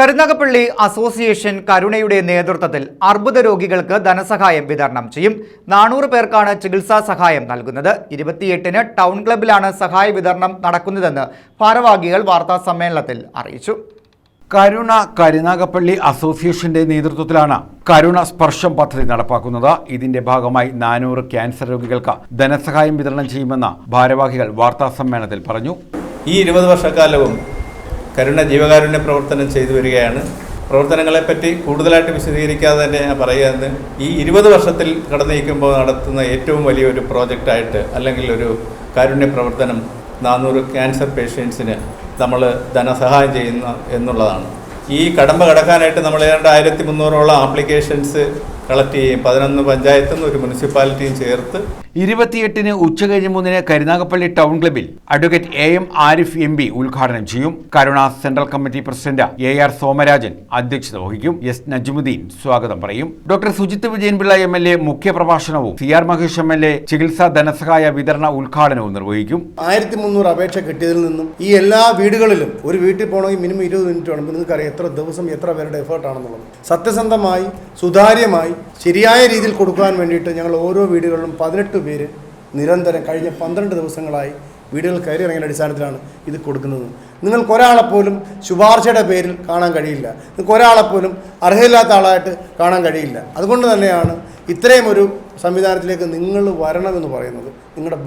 Karunagappally association കരുണയുടെ നേതൃത്വത്തിൽ അർബുദ രോഗികൾക്ക് ധനസഹായം വിതരണം ചെയ്യും. നാനൂറ് പേർക്കാണ് ചികിത്സാ സഹായം നൽകുന്നത്. ഇരുപത്തിയെട്ടിന് ടൗൺ ക്ലബിലാണ് സഹായ വിതരണം നടക്കുന്നതെന്ന് ഭാരവാഹികൾ വാർത്താ സമ്മേളനത്തിൽ അറിയിച്ചു. കരുണ കരുനാഗപ്പള്ളി അസോസിയേഷന്റെ നേതൃത്വത്തിലാണ് കരുണ സ്പർശം പദ്ധതി നടപ്പാക്കുന്നത്. ഇതിന്റെ ഭാഗമായി നാനൂറ് ക്യാൻസർ രോഗികൾക്ക് ധനസഹായം വിതരണം ചെയ്യുമെന്ന് ഭാരവാഹികൾ വാർത്താ സമ്മേളനത്തിൽ പറഞ്ഞു. ഈ ഇരുപത് വർഷക്കാലവും കരുണ ജീവകാരുണ്യ പ്രവർത്തനം ചെയ്തു വരികയാണ്. പ്രവർത്തനങ്ങളെപ്പറ്റി കൂടുതലായിട്ട് വിശദീകരിക്കാതെ തന്നെ ഞാൻ പറയുകയെന്ന് ഈ ഇരുപത് വർഷത്തിൽ കടന്നു നീക്കുമ്പോൾ നടത്തുന്ന ഏറ്റവും വലിയൊരു പ്രോജക്റ്റായിട്ട് അല്ലെങ്കിൽ ഒരു കാരുണ്യ പ്രവർത്തനം നാനൂറ് ക്യാൻസർ പേഷ്യൻസിന് നമ്മൾ ധനസഹായം ചെയ്യുന്ന എന്നുള്ളതാണ്. ഈ കടമ്പ കടക്കാനായിട്ട് നമ്മൾ ഏതാണ്ട് ആയിരത്തി മുന്നൂറോളം ആപ്ലിക്കേഷൻസ് കളക്ട് ചെയ്യും പതിനൊന്ന് പഞ്ചായത്തും ഒരു മുനിസിപ്പാലിറ്റിയും ചേർത്ത് ഇരുപത്തിയെട്ടിന് ഉച്ചകഴിഞ്ഞ് മൂന്നിന് കരുനാഗപ്പള്ളി ടൗൺ ക്ലബിൽ advocate A M Arif M P ഉദ്ഘാടനം ചെയ്യും. Karuna central committee president A R Somarajan അധ്യക്ഷത വഹിക്കും. എസ് നജ്മുദ്ദീൻ സ്വാഗതം പറയും. Doctor Sujith Vijayanpillai M L A മുഖ്യപ്രഭാഷണവും C R Mahesh M L A ചികിത്സാ ധനസഹായ വിതരണ ഉദ്ഘാടനവും നിർവഹിക്കും. ആയിരത്തി മുന്നൂറ് അപേക്ഷ കിട്ടിയതിൽ നിന്നും ഈ എല്ലാ വീടുകളിലും ഒരു വീട്ടിൽ പോകണമെങ്കിൽ മിനിമം ഇരുപത് മിനിറ്റ് വേണം. നിങ്ങൾക്കറിയാം എത്ര ദിവസം എത്ര പേരുടെ എഫേർട്ടാണെന്നുള്ളത് സത്യസന്ധമായി സുതാര്യമായി ശരിയായ രീതിയിൽ കൊടുക്കുവാൻ വേണ്ടിയിട്ട് ഞങ്ങൾ ഓരോ വീടുകളിലും പതിനെട്ട് പേര് നിരന്തരം കഴിഞ്ഞ പന്ത്രണ്ട് ദിവസങ്ങളായി വീടുകൾ കയറി ഇറങ്ങിയ അടിസ്ഥാനത്തിലാണ് ഇത് കൊടുക്കുന്നത്. നിങ്ങൾക്ക് ഒരാളെപ്പോലും ശുപാർശയുടെ പേരിൽ കാണാൻ കഴിയില്ല. നിങ്ങൾക്ക് ഒരാളെപ്പോലും അർഹയില്ലാത്ത ആളായിട്ട് കാണാൻ കഴിയില്ല. അതുകൊണ്ട് തന്നെയാണ് ഇത്രയും ഒരു സംവിധാനത്തിലേക്ക് നിങ്ങൾ വരണമെന്ന് പറയുന്നത്. നിങ്ങളുടെ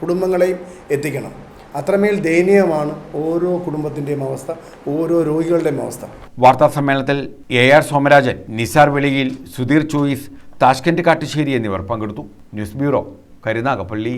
കുടുംബങ്ങളെയും എത്തിക്കണം. അത്രമേൽ ദയനീയമാണ് ഓരോ കുടുംബത്തിന്റെയും അവസ്ഥ ഓരോ രോഗികളുടെയും അവസ്ഥ. വാർത്താ സമ്മേളനത്തിൽ എ ആർ സോമരാജൻ നിസാർ വെളിയിൽ സുധീർ ചോയിസ് താഷ്കന്റ് കാട്ടുശ്ശേരി എന്നിവർ പങ്കെടുത്തു. News bureau Karunagappally.